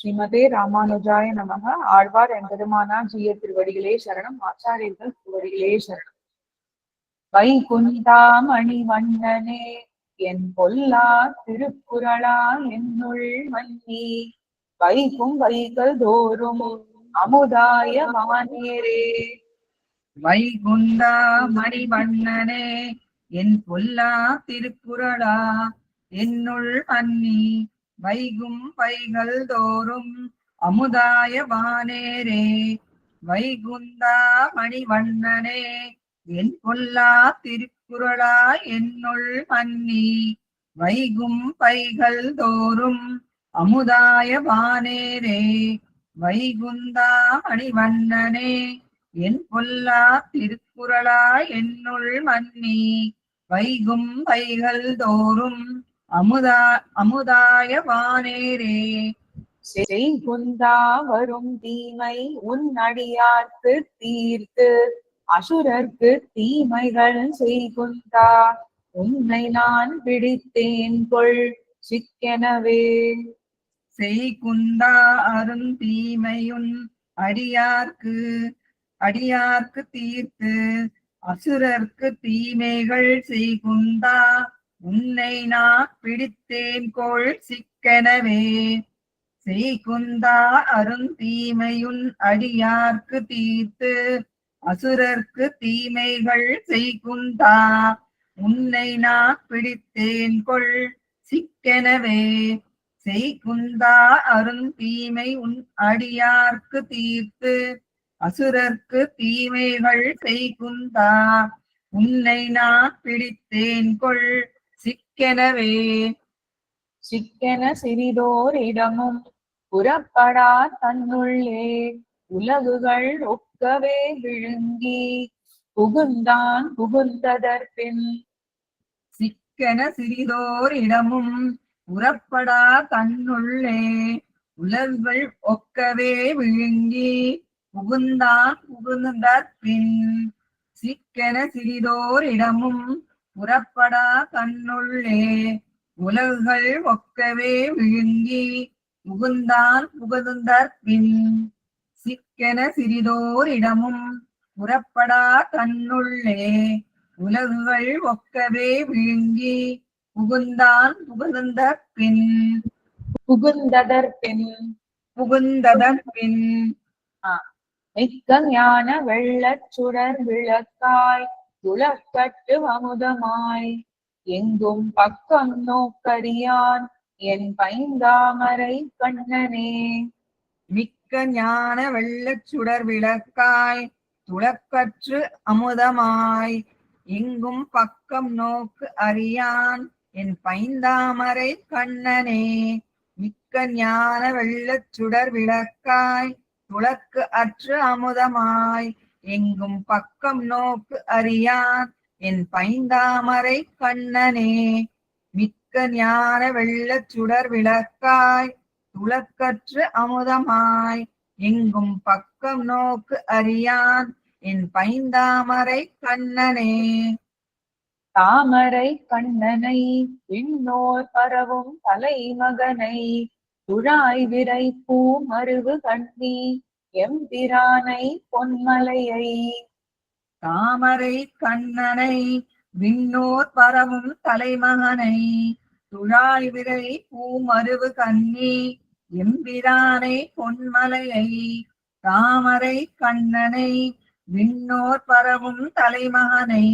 ஸ்ரீமதே ராமானுஜாய நமக. ஆழ்வார் எம்பெருமானா ஜிய திருவடிகளே சரணம். ஆச்சாரியர்கள் திருவடிகளே சரணம். வைகுந்தாமணி வண்ணனே என் பொல்லா திருக்குறளா என்னுள் மன்னி. வைகும் வைகள் தோறும் அமுதாய பவானேரே வைகுந்தா மணி வண்ணனே என் பொல்லா திருக்குறளா என்னுள் மன்னி. வைகும் வைகள் தோறும் அமுதாய வானேரே வைகுந்தா மணிவண்ணனே என் கொல்லா திருக்குறளா என்னுள் மன்னி. வைகும் பைகள் தோறும் அமுதாய வானேரே வைகுந்தா மணிவண்ணனே என் பொல்லா திருக்குறளா என்னுள் மன்னி. வைகும் பைகள் தோறும் அமுதா அமுதாய வானேரே. செய்குந்தா வரும் தீமை உன் அடியார்க்கு தீர்த்து. அசுரர்க்கு தீமைகள் செய்குந்தா உன்னை நான் பிடித்தேன் கொள் சிக்கெனவே. செய்குந்தா அருந்தீமையுன் அடியார்க்கு அடியார்க்கு தீர்த்து. அசுரர்க்கு தீமைகள் செய்குந்தா உன்னை நான் பிடித்தேன் கோள் சிக்கெனவே. செய்குந்தா அருந்தீமையுன் அடியார்க்கு தீர்த்து அசுரர்க்கு தீமைகள் செய்குந்தா. உன்னை நான் பிடித்தேன் கொள் சிக்கெனவே. செய்குந்தா அருந்தீமை உன் அடியார்க்கு தீர்த்து அசுரர்க்கு தீமைகள் செய்குந்தா. உன்னை நான் பிடித்தேன் கொள் சிக்கெனவே. சிக்கென சிறிதோர் இடமும் புறப்படா தன்னுள்ளே. உலகுகள் ஒக்கவே விழுங்கி. புகுந்தான் புகுந்ததற்பின். சிக்கென சிறிதோர் இடமும் உறப்படா தன்னுள்ளே. உலகுகள் ஒக்கவே விழுங்கி. புகுந்தான் புகுந்ததற்பின். சிக்கென சிறிதோர் இடமும் புறப்படா தன்னுள்ளே உலகுகள் ஒக்கவே விழுங்கி புகுந்தான் புகுந்தற்பின் சிக்கென சிறிதோர் இடமும் புறப்படா தன்னுள்ளே உலகுகள் ஒக்கவே விழுங்கி புகுந்தான் புகுந்தற்பின் புகுந்ததற்பின் புகுந்ததற்பின் மிக்க ஞான வெள்ளச் சுடர் விளக்காய் துளக்கட்டு அமுதமாய் எங்கும் பக்கம் நோக்கறியான் என் பைந்தாமரை கண்ணனே. மிக்க ஞான வெள்ளச் சுடர் விளக்காய் துளக்கற்று அமுதமாய் எங்கும் பக்கம் நோக்கு அறியான் என் பைந்தாமரை கண்ணனே. மிக்க ஞான வெள்ளச் சுடர் விளக்காய் துளக்கு அற்று அமுதமாய் எங்கும் பக்கம் நோக்கு அறியான் என் பைந்தாமரை கண்ணனே மிக்க ஞான வெள்ளச் சுடர் விளக்காய். துளக்கற்று அமுதமாய். எங்கும் பக்கம் நோக்கு அறியான். என் பைந்தாமரை கண்ணனே. தாமரை கண்ணனை விண்ணோர் பரவும் தலைமகனை. துழாய் விரை பூ மருவு கண்ணி. எம்பிரானை பொன்மலையை தாமரை கண்ணனை விண்ணோர் பரவும் தலைமகனை துழாய் விரை பூமருவு கண்ணி எம்பிரானை பொன்மலையை தாமரை கண்ணனை விண்ணோர் பரவும் தலைமகனை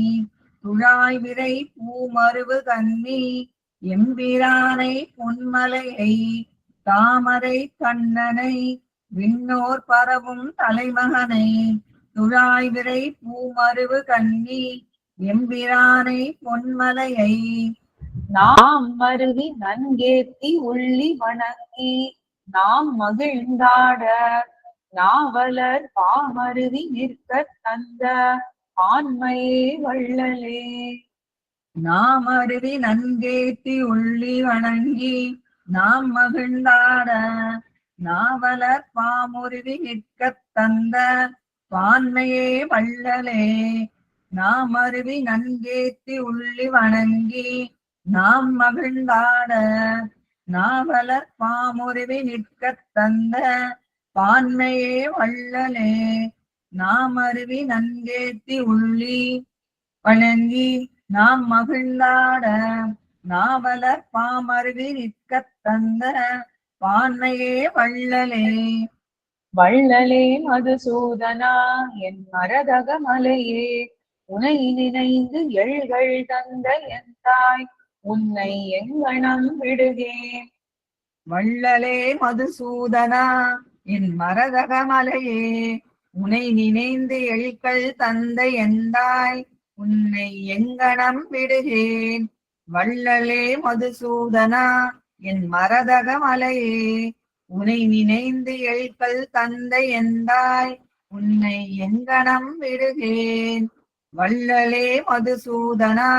துழாய் விரை பூமருவு கண்ணி எம்பிரானை பொன்மலையை தாமரை கண்ணனை விண்ணோர் பரவும் தலைமகனை துழாய் விரை பூமருவு கண்ணி எம்பிரானை பொன்மலையை. நாம் மருவி நன்கேத்தி உள்ளி வணங்கி நாம் மகிழ்ந்தாட நாவலர் பாமருவி நிற்க தந்த ஆண்மையே வள்ளலே. நாம் அருவி நன்கேத்தி உள்ளி வணங்கி நாம் மகிழ்ந்தாட நாவலர் பாமுருவி நிற்கத் தந்த பான்மையே வள்ளலே. நாம் அருவி நன்கேத்தி உள்ளி வணங்கி நாம் மகிழ்ந்தாட. நாவலர் பாமுருவி நிற்கத் தந்த பான்மையே வள்ளலே. நாம் அருவி நன்கேத்தி உள்ளி வணங்கி நாம் மகிழ்ந்தாட. நாவலர் பாமருவி நிற்கத் தந்த பான்மையே வள்ளலே. வள்ளலே மதுசூதனா என் மரதக மலையே. உனை நினைந்து எள்கள் தந்த என் தாய் உன்னை எங்கனம் விடுகேன் வள்ளலே மதுசூதனா என் மரதக மலையே. உனை நினைந்து எழுக்கள் தந்த எந்தாய் உன்னை எங்கனம் விடுகேன் வள்ளலே மதுசூதனா என் மரதக மலையே உனை நினைந்து எழுப்பல் தந்தை எந்தாய் உன்னை எங்கனம் விடுகேன். வள்ளலே மதுசூதனா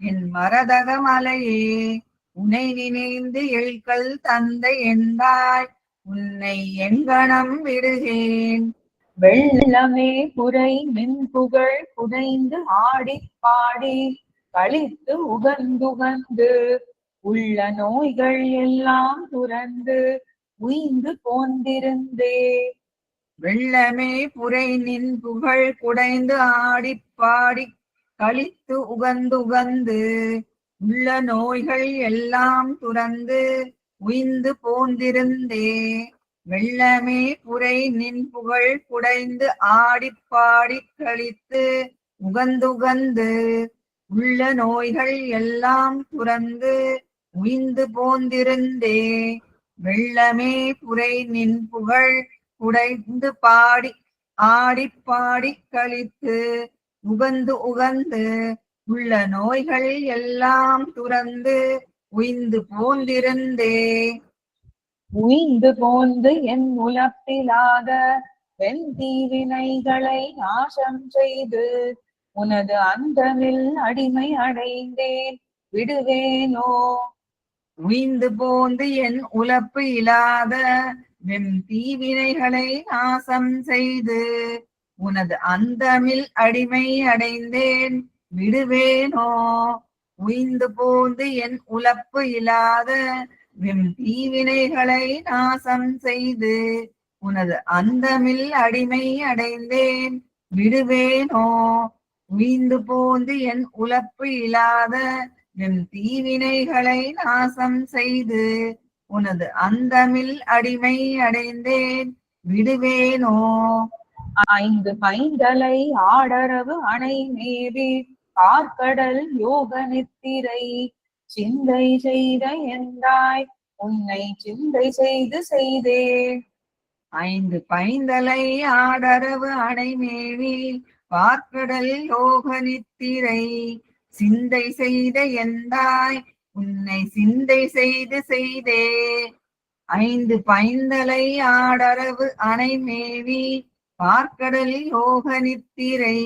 என் மரதக மலையே உனை நினைந்து எழுக்கல் தந்தை எந்தாய் உன்னை எங்கனம் விடுகேன். வெள்ளமே புரை மின்புகழ் புனைந்து ஆடி பாடி கழித்து உகந்துகந்து உள்ள நோய்கள் எல்லாம் துறந்து உய்ந்து போந்திருந்தே. வெள்ளமே புரை நின் புகழ் குடைந்து ஆடி பாடி களித்து உகந்துகந்து உள்ள நோய்கள் எல்லாம் துறந்து உய்ந்து போந்திருந்தே. வெள்ளமே புரை நின் புகழ் குடைந்து ஆடி பாடி களித்து உகந்துகந்து உள்ள நோய்கள் எல்லாம் துறந்து உய்ந்து போந்திருந்தே வெள்ளமே புரை நின் புகழ் உடைந்து பாடி ஆடி பாடி கழித்து உகந்து உகந்து உள்ள நோய்கள் எல்லாம் துறந்து உய்ந்து போந்திருந்தே. உய்ந்து போந்து என் உலப்பிலாத வெண்தீவினைகளை நாசம் செய்து உனது அந்தமில் அடிமை அடைந்தேன். விடுவேனோ உய்ந்து போந்து என் உலப்பு இல்லாத வெம் தீவினைகளை நாசம் செய்து உனது அந்தமில் அடிமை அடைந்தேன் விடுவேனோ? உய்ந்து போந்து என் உலப்பு இல்லாத வெம் தீவினைகளை நாசம் செய்து உனது அந்தமில் அடிமை அடைந்தேன் விடுவேனோ? உய்ந்து போந்து என் உலப்பு இல்லாத என் தீவினைகளை நாசம் செய்து உனது அந்தமில் அடிமை அடைந்தேன். விடுவேனோ? ஐந்து பைந்தலை ஆடரவு அணை மேவி பார்க்கடல் யோக நித்திரை. சிந்தை செய்த எந்தாய் உன்னை சிந்தை செய்து செய்தே. ஐந்து பைந்தலை ஆடரவு அடைமேவி பார்க்கடல் யோக நித்திரை. சிந்தை செய்த எந்தாய்? உன்னை சிந்தை செய்து செய்தே. ஐந்து பைந்தலை ஆடரவு அணைமேவி பார்க்கடல் யோக நித்திரை.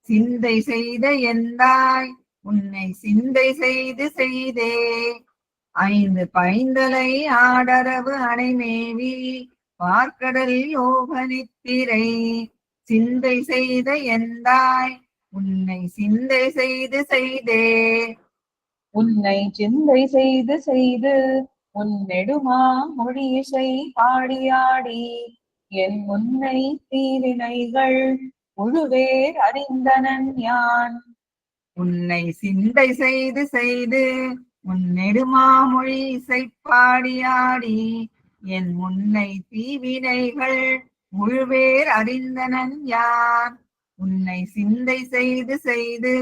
சிந்தை செய்த எந்தாய்? உன்னை சிந்தை செய்து செய்தே. ஐந்து பைந்தலை ஆடரவு அணைமேவி பார்க்கடல் யோக நித்திரை. சிந்தை செய்த எந்தாய்? உன்னை சிந்தை செய்து செய்தே. உன்னை சிந்தை செய்து செய்து உன் நெடுமா மொழியிசை பாடியாடி என் முன்னை தீரினைகள் முழுவேர் அறிந்தனன் யான். உன்னை சிந்தை செய்து செய்து உன் நெடுமாமொழி இசைப்பாடியாடி என் முன்னை தீவினைகள் முழுவேர் அறிந்தனன் யார் உன்னை சிந்தை செய்து செய்து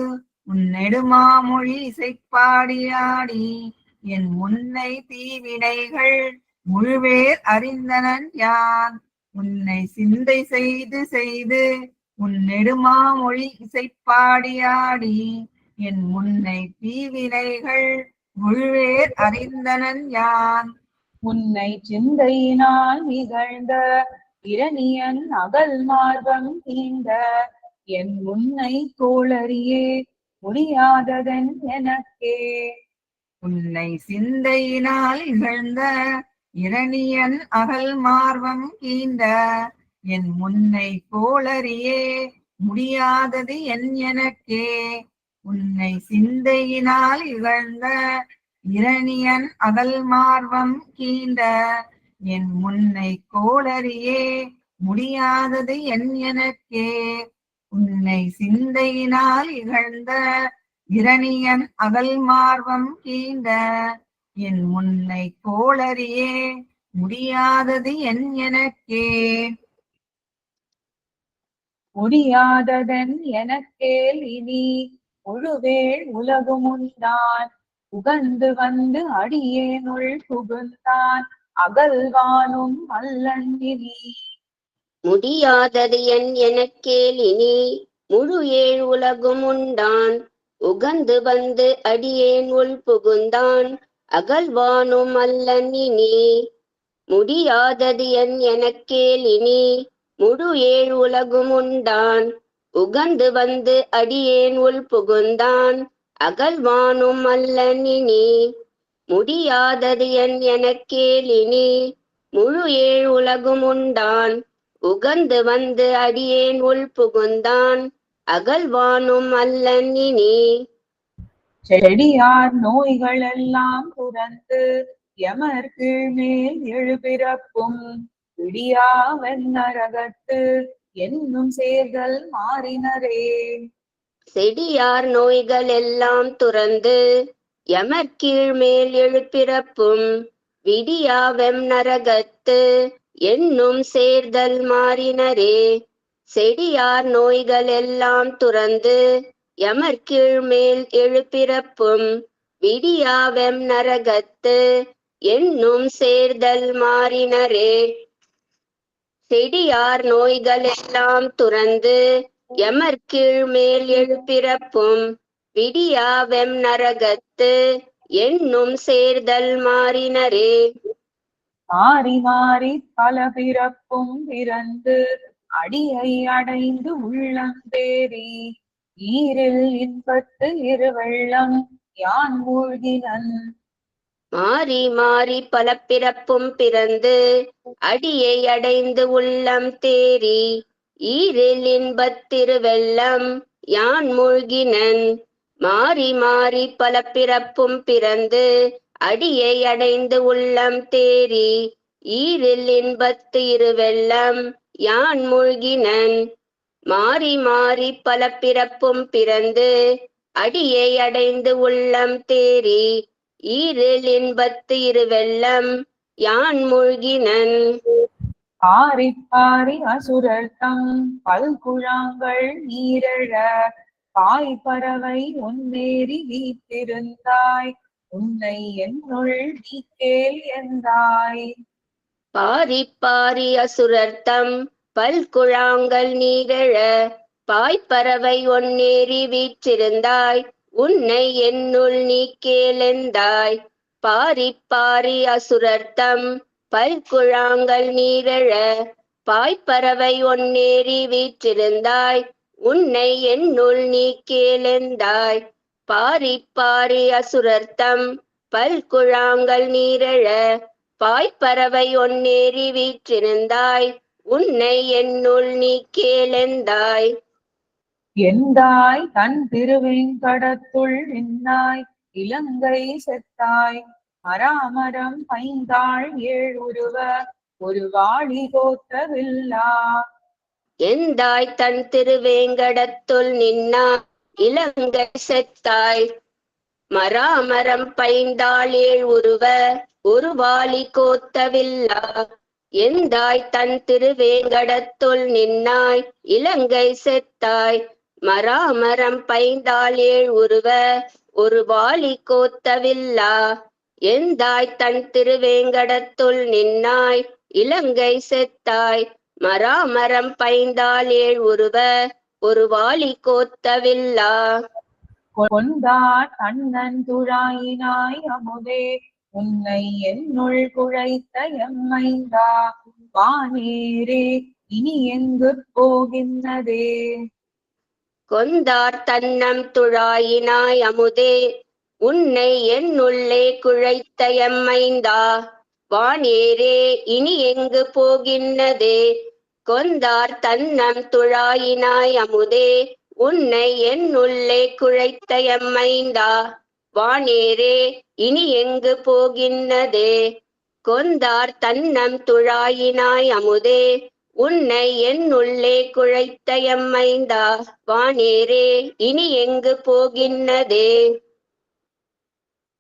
உன் நெடுமாமொழி இசைப்பாடியாடி என் முன்னை தீவினைகள் முழுவேர் அறிந்தனன் யான்? உன்னை சிந்தை செய்து செய்து உன் நெடுமாமொழி இசைப்பாடியாடி என் முன்னை தீவினைகள் முழுவேர் அறிந்தனன் யான்? உன்னை சிந்தையினால் நிகழ்ந்த இரணியன் அகல் மார்பம் தீண்ட என் முன்னை கோளறியே முடியாததன் எனக்கே. உன்னை சிந்தையினால் இகழ்ந்த இரணியன் அகல் மார்வம் கீண்ட என் முன்னை போலறியே முடியாதது என் எனக்கே. உன்னை சிந்தையினால் இகழ்ந்த இரணியன் அகல் மார்வம் கீண்ட என் முன்னை கோளறியே முடியாதது என் எனக்கே. உன்னை சிந்தையினால் இகழ்ந்த இரணியன் அகல் மார்வம் கீண்ட என் முன்னை கோளறியே முடியாதது என் எனக்கே. முடியாததன் எனக்கேல் இனி ஒழுவேள் உலகுமுண்டான் உகந்து வந்து அடியேனுள் புகுந்தான். அகல்வானும் அல்லன்னினி முடியாதது என் எனக்கேல் முழு ஏழ் உலகும் உண்டான். உகந்து வந்து அடியேன் உள் புகுந்தான். அகல்வானும் அல்லன் இனி முடியாதது என் எனக்கேல் முழு ஏழ் உலகும் உண்டான். உகந்து வந்து அடியேன் உள் புகுந்தான். அகல்வானும் அல்லன் இனி முடியாதது என் எனக்கேல் முழு ஏழ் உலகும் உண்டான். உகந்து வந்து அடியேன் உள் புகுந்தான் அகல்வானும் அல்லன் இனி. செடியார் நோய்கள் எல்லாம் துறந்து எமர் கீழ்மேல் எழுபிறப்பும் விடியாவென் நரகத்து என்னும் சேர்தல் மாறினரே. செடியார் நோய்கள் எல்லாம் துறந்து எமர்கீழ் மேல் எழுப்பிறப்பும் விடியாவெம் நரகத்து என்னும் சேர்தல் மாறினரே. செடியார் நோய்கள் எல்லாம் துறந்து எமர்கீழ் மேல் எழுப்பிறப்பும் விடியாவெம் நரகத்து என்னும் சேர்தல் மாறினரே. செடியார் நோய்கள் எல்லாம் துறந்து எமர்கீழ் மேல் எழுப்பிறப்பும் விடியாவெம் நரகத்து என்னும் சேர்தல் மாறினரே. மாறி மாறி பல பிறப்பும் பிறந்து அடியை அடைந்து உள்ளந்தேறி ஈரில் இன்பத்து இருவெள்ளம் யான் மூழ்கினன்? மாறி மாறி பல பிறப்பும் பிறந்து அடியை அடைந்து உள்ளம் தேறி ஈரில் இன்பத்திருவெள்ளம் யான் மூழ்கினன்? மாறி மாறி பல பிறப்பும் பிறந்து அடியை அடைந்து உள்ளம் தேறி ஈரில் இன்பத்து இருவெல்லம் யான் மூழ்கினன். மாறி மாறி பல பிறப்பும் பிறந்து அடியை அடைந்து உள்ளம் தேறி ஈரில் இன்பத்து இருவெல்லம் யான் மூழ்கினன். பாரி பாரி தம் பல்குழாங்கள் நீரழ பாய் பறவை உன்னேறி வீத்திருந்தாய் உன்னை என்னுள் நீக்கேல் என்றாய். பாரி பாரி அசுரர்த்தம் பல்குழாங்கள் நீரழ பாய்ப்பறவை ஒன்னேறி வீற்றிருந்தாய் உன்னை என்னுள் நீ கேளெந்தாய் பாரி பாரி அசுரர்த்தம் பல்குழாங்கள் நீரழ பாய்ப்பறவை ஒன்னேறி வீற்றிருந்தாய் உன்னை என்னுள் நீ கேளெந்தாய் பாரி பாரி அசுரர்த்தம் பல்குழாங்கள் நீரழ பாய்ப்பறவை ஒன்னேறி வீற்றிருந்தாய் உன்னை என்னுள் நீ கேளெந்தாய். எந்தாய்? தன் திருவேங்கடத்துள் நின்னாய் இலங்கை செத்தாய். அராமரம் பைந்தாள் ஏழ் உருவ ஒரு வாழி கோத்தவில்லா எந்தாய்? தன் திருவேங்கடத்துள் நின்னா இலங்கை செத்தாய் மராமரம் பைந்தாள் ஏழ் உருவ ஒரு வாலி கோத்தவில்லா. எந்தாய் தன் திருவேங்கடத்துள் நின்னாய் இலங்கை செத்தாய் மராமரம் பைந்தாள் ஏழ் உருவ ஒரு வாலி கோத்தவில்லா. எந்தாய் தன் திருவேங்கடத்துள் நின்னாய் இலங்கை செத்தாய் மராமரம் பைந்தாள் ஏழ் உருவ ஒரு வாலி கோத்தவில்லா. கொண்டார் கண்ணன் துழாயினாய் அமுதே உன்னை என்னுள் குழைத்த எம்மைந்தா. வானேரே இனி எங்கு போகின்றதே கொந்தார் தன்னம் துழாயினாய் அமுதே உன்னை என்னுள்ளே குழைத்த எம்மைந்தா. வானேரே இனி எங்கு போகின்றதே கொந்தார் தன்னம் துழாயினாய் அமுதே உன்னை என் உள்ளே குழைத்த எம்மைந்தா. வானேரே இனி எங்கு போகின்னதே? கொந்தார் தன்னம் துழாயினாய் அமுதே உன்னை என் உள்ளே குழைத்த எம்மைந்தா. வானேரே இனி எங்கு போகின்னதே?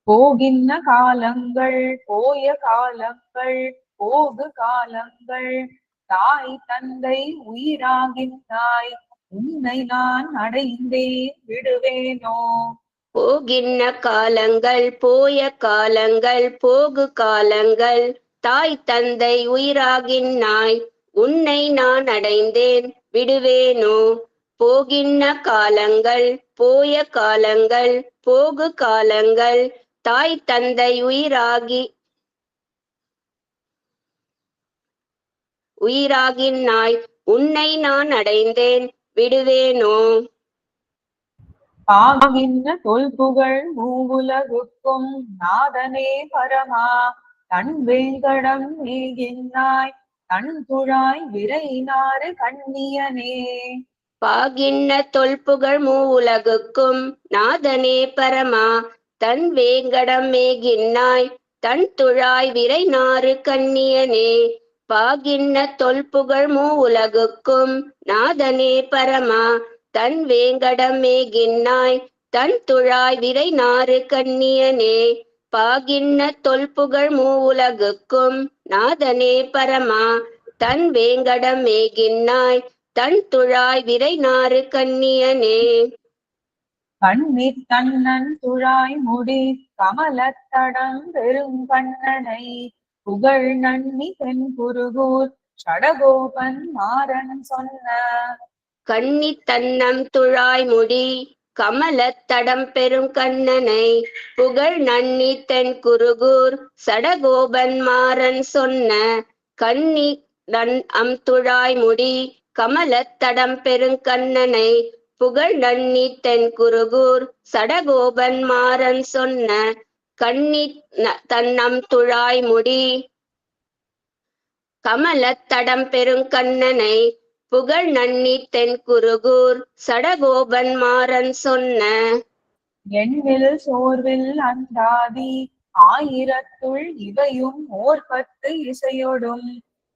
போகின்ற காலங்கள் போய காலங்கள் போகு காலங்கள் தாய் தந்தை உயிராகின்றாய் உன்னை நான் அடைந்தேன் விடுவேனோ? போகின்ன காலங்கள் போய காலங்கள் போகு காலங்கள் தாய் தந்தை உயிராகின்னாய் உன்னை நான் அடைந்தேன் விடுவேனோ? போகின்ன காலங்கள் போய காலங்கள் போகு காலங்கள் தாய் தந்தை உயிராகி உயிராகின்னாய் உன்னை நான் அடைந்தேன். விடுவேனோ? பாகின்ற தொல்புகழ் மூவுலகுக்கும் நாதனே பரமா. தன் வேங்கடம் மேகின்னாய் தன் துழாய் விரைனாறு கண்ணியனே. பாகின்ன தொல்புகழ் மூவுலகுக்கும் நாதனே பரமா. தன் வேங்கடம் மேகின்னாய் தன் துழாய் விரை நாறு கண்ணியனே. பாகின்ன தொல்புகழ் மூவுலகுக்கும் நாதனே பரமா தன் வேங்கடமே மேகின்னாய் தன் துழாய் விரை நாறு கண்ணியனே. பாகின்ன தொல்புகழ் மூவுலகுக்கும் நாதனே பரமா தன் வேங்கடம் மேகின்னாய் தன் துழாய் விரை நாறு கண்ணியனே. கண்ணீர் தன்னன் துழாய் முடி கமலத்தடம் பெருங்கண்ணனை புகழ் நன்னி தென் குருகூர் சடகோபன் மாறன் சொன்ன. கண்ணி தன்னம் துழாய் முடி கமலத்தடம் பெரும் கண்ணனை புகழ் நன்னி தென் குருகூர் சடகோபன் மாறன் சொன்ன. கண்ணி நன் அம் துழாய் முடி கமலத்தடம் பெருங்கண்ணனை புகழ் நன்னி தென் குருகூர் சடகோபன் மாறன் சொன்ன. கண்ணி தன்னம் துழாய் முடி. கமலத்தடம் பெருங்கண்ணனை புகழ் நன்னி தென் குருகூர் சடகோபன் மாறன் சொன்ன. எண்ணில் சோர்வில் அந்தாதி ஆயிரத்துள் இவையும் ஓர் பத்து இசையொடும்.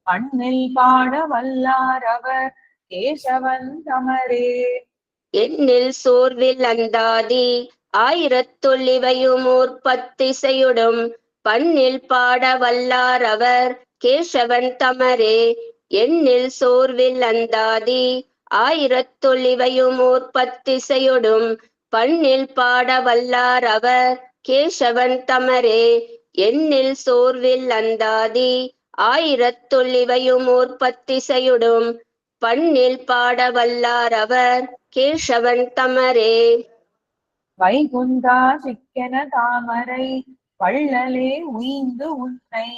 பண்ணில் பாட வல்லார் அவர் கேசவன் தமரே. எண்ணில் சோர்வில் அந்தாதி ஆயிரத்தொல்லிவையும் இவையும் பண்ணில் பாட வல்லார் அவர் கேசவன் தமரே எண்ணில் சோர்வில் அந்தாதி. ஆயிரத்தொல்லிவையும் இவையும் பண்ணில் பாட வல்லார் அவர் கேசவன் தமரே எண்ணில் சோர்வில் அந்தாதி. ஆயிரத்தொல்லிவையும் இவையும் பண்ணில் பாட வல்லார் அவர் கேசவன் தமரே. வைகுந்தா சிக்கென தாமரை வள்ளலே உய்ந்து உன்னை.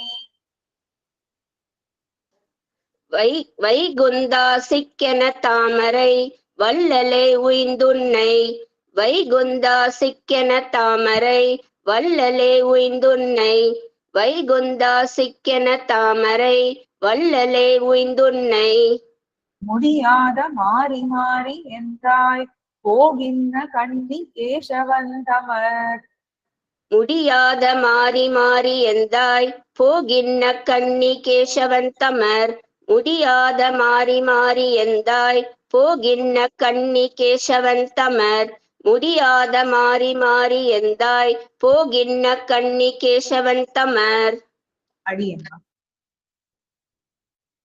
வை வைகுந்தா சிக்கென தாமரை வள்ளலே உய்ந்துன்னை. வைகுந்தா சிக்கென தாமரை வள்ளலே உய்ந்துன்னை. வைகுந்தா சிக்கென தாமரை வள்ளலே உய்ந்துன்னை. முடியாத மாறி மாறி என்றாய் போகின்ற கண்ணி கேசவன் தமர். முடியாத மாறி மாறி எந்தாய்? போகின்ன கண்ணி கேசவன் தமர். முடியாத மாறி மாறி எந்தாய்? போகின்ன கண்ணி கேசவன் தமர். முடியாத மாறி மாறி எந்தாய்? போகின்ன கண்ணி கேசவன் தமர். அடியேன்.